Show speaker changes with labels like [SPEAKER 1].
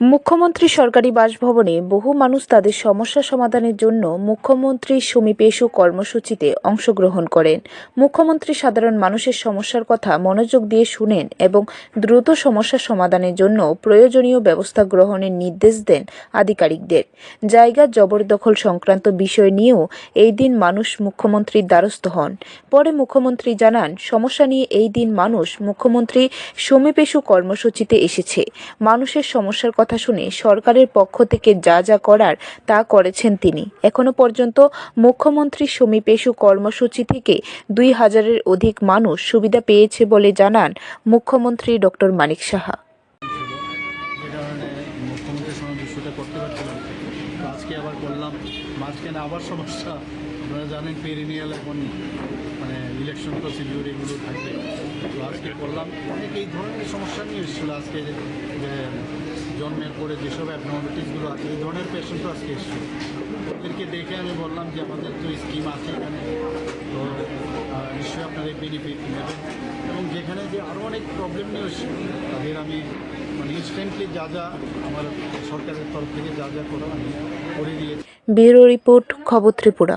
[SPEAKER 1] মুখ্যমন্ত্রী সরকারি বাসভবনে বহু মানুষ তাদের সমস্যা সমাধানের জন্য মুখ্যমন্ত্রী সমীপেশু কর্মসূচিতে অংশগ্রহণ করেন। মুখ্যমন্ত্রী সাধারণ মানুষের সমস্যার কথা মনোযোগ দিয়ে শুনেন এবং দ্রুত সমস্যা সমাধানের জন্য প্রয়োজনীয় ব্যবস্থা গ্রহণের নির্দেশ দেন আধিকারিকদের। জায়গা জবরদখল সংক্রান্ত বিষয় নিয়েও এই দিন মানুষ মুখ্যমন্ত্রীর দ্বারস্থ হন। পরে মুখ্যমন্ত্রী জানান, সমস্যা নিয়ে এই দিন মানুষ মুখ্যমন্ত্রী সমীপেশু কর্মসূচিতে এসেছে। মানুষের সমস্যার শুনে সরকারের পক্ষ থেকে যা যা করার তা করেছেন তিনি। এখনও পর্যন্ত মুখ্যমন্ত্রী সমীপেশু কর্মসূচি থেকে দুই হাজারের অধিক মানুষ সুবিধা পেয়েছে বলে জানান মুখ্যমন্ত্রী ডক্টর মানিক সাহা।
[SPEAKER 2] জানেন পেরিনিয়াল এখন মানে ইলেকশন প্রসিডিউর এগুলো থাকবে তো আজকে করলাম অনেক এই ধরনের সমস্যা নিয়ে এসেছিল আজকে জন্মের পরে যেসব অ্যাবনর্মালিটিসগুলো আছে, এই ধরনের পেশেন্টও আজকে এসেছিল ওদেরকে দেখে আমি বললাম যে আমাদের তো স্কিম আছে এখানে। তো নিশ্চয়ই আপনারা বেনিফিট নেবেন এবং যেখানে যে আরও অনেক প্রবলেম নিয়ে এসেছিল তাদের আমি মানে ইনস্ট্যান্টলি যা যা আমার সরকারের তরফ থেকে যা যা করা আমি করে দিয়েছি।
[SPEAKER 1] ব্যুরো রিপোর্ট খবর ত্রিপুরা।